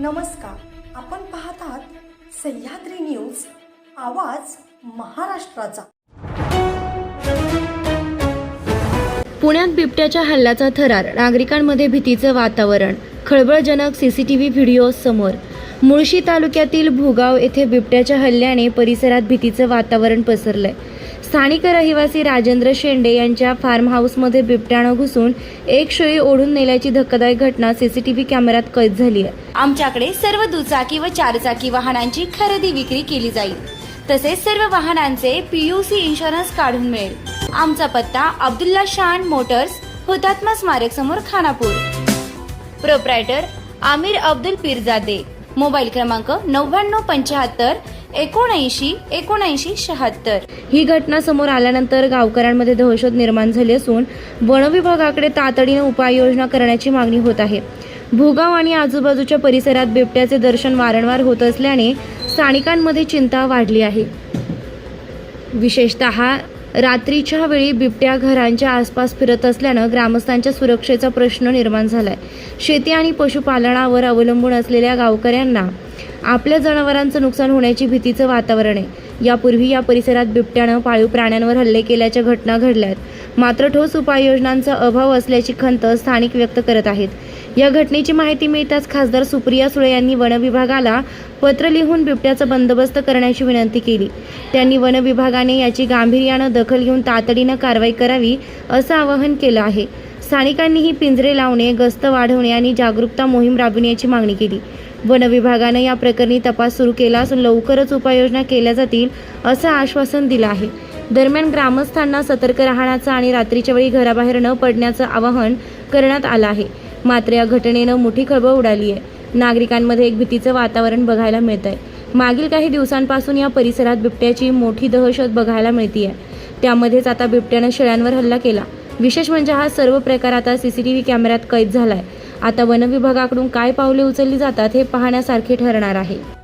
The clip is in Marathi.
नमस्कार. आपण पाहतात सह्याद्री न्यूज आवाज महाराष्ट्राचा. पुण्यात बिबट्याच्या हल्ल्याचा थरार नागरिकांमध्ये भीतीचं वातावरण खळबळजनक सीसीटीव्ही व्हिडिओ समोर. मुळशी तालुक्यातील भुगाव येथे बिबट्याच्या हल्ल्याने परिसरात भीतीचं वातावरण पसरलंय. स्थानिक रहिवासी राजेंद्र शेंडे यांच्या फार्म हाऊसमध्ये बिबट्यानं घुसून एक शेळी ओढून नेल्याची धक्कादायक घटना सीसीटीव्ही कॅमेऱ्यात कैद झाली आहे. आमच्याकडे सर्व दुचाकी व चारचाकी वाहनांची खरेदी विक्री केली जाईल. तसेच सर्व वाहनांचे पीयूसी इन्शुरन्स काढून मिळेल. आमचा पत्ता अब्दुल्ला शान मोटर्स हुतात्मा स्मारक समोर खानापूर. प्रोप्रायटर आमिर अब्दुल पीरजादे. मोबाईल क्रमांक नव्याण्णव पंच्याहत्तर एकोणऐंशी एकोणऐंशी शहात्तर. ही घटना समोर आल्यानंतर गावकऱ्यांमध्ये दहशत निर्माण झाली असून वनविभागाकडे तातडीने उपाययोजना करण्याची मागणी होत आहे. भूगाव आणि आजूबाजूच्या परिसरात बिबट्याचे दर्शन वारंवार होत असल्याने स्थानिकांमध्ये चिंता वाढली आहे. विशेषतः रात्रीच्या वेळी बिबट्या घरांच्या आसपास फिरत असल्यानं ग्रामस्थांच्या सुरक्षेचा प्रश्न निर्माण झालाय. शेती आणि पशुपालनावर अवलंबून असलेल्या गावकऱ्यांना आपल्या जनावरांचं नुकसान होण्याची भीतीचं वातावरण आहे. यापूर्वी या परिसरात बिबट्यानं पाळीव प्राण्यांवर हल्ले केल्याच्या घटना घडल्यात. मात्र ठोस उपाययोजनांचा अभाव असल्याची खंत स्थानिक व्यक्त करत आहेत. या घटनेची माहिती मिळताच खासदार सुप्रिया सुळे यांनी वनविभागाला पत्र लिहून बिबट्याचा बंदोबस्त करण्याची विनंती केली. त्यांनी वनविभागाने याची गांभीर्यानं दखल घेऊन तातडीनं कारवाई करावी असं आवाहन केलं आहे. स्थानिकांनीही पिंजरे लावणे गस्त वाढवणे आणि जागरूकता मोहीम राबविण्याची मागणी केली. वनविभागानं या प्रकरणी तपास सुरू केला असून लवकरच उपाययोजना केल्या जातील असं आश्वासन दिलं आहे. दरम्यान ग्रामस्थांना सतर्क राहण्याचं आणि रात्रीच्या वेळी घराबाहेर न पडण्याचं आवाहन करण्यात आलं आहे. मात्र या घटनेनं मोठी खळबळ उडाली आहे नागरिकांमध्ये एक भीतीचं वातावरण बघायला मिळत आहे मागील काही दिवसांपासून या परिसरात बिबट्याची मोठी दहशत बघायला मिळतीये. त्यामध्येच आता बिबट्यानं शेळ्यांवर हल्ला केला. विशेष म्हणजे हा सर्व प्रकार आता सीसीटीव्ही कॅमेऱ्यात कैद झाला आहे आता वनविभागाकडून काय पावले उचलली जातात हे पाहण्यासारखे ठरणार आहे.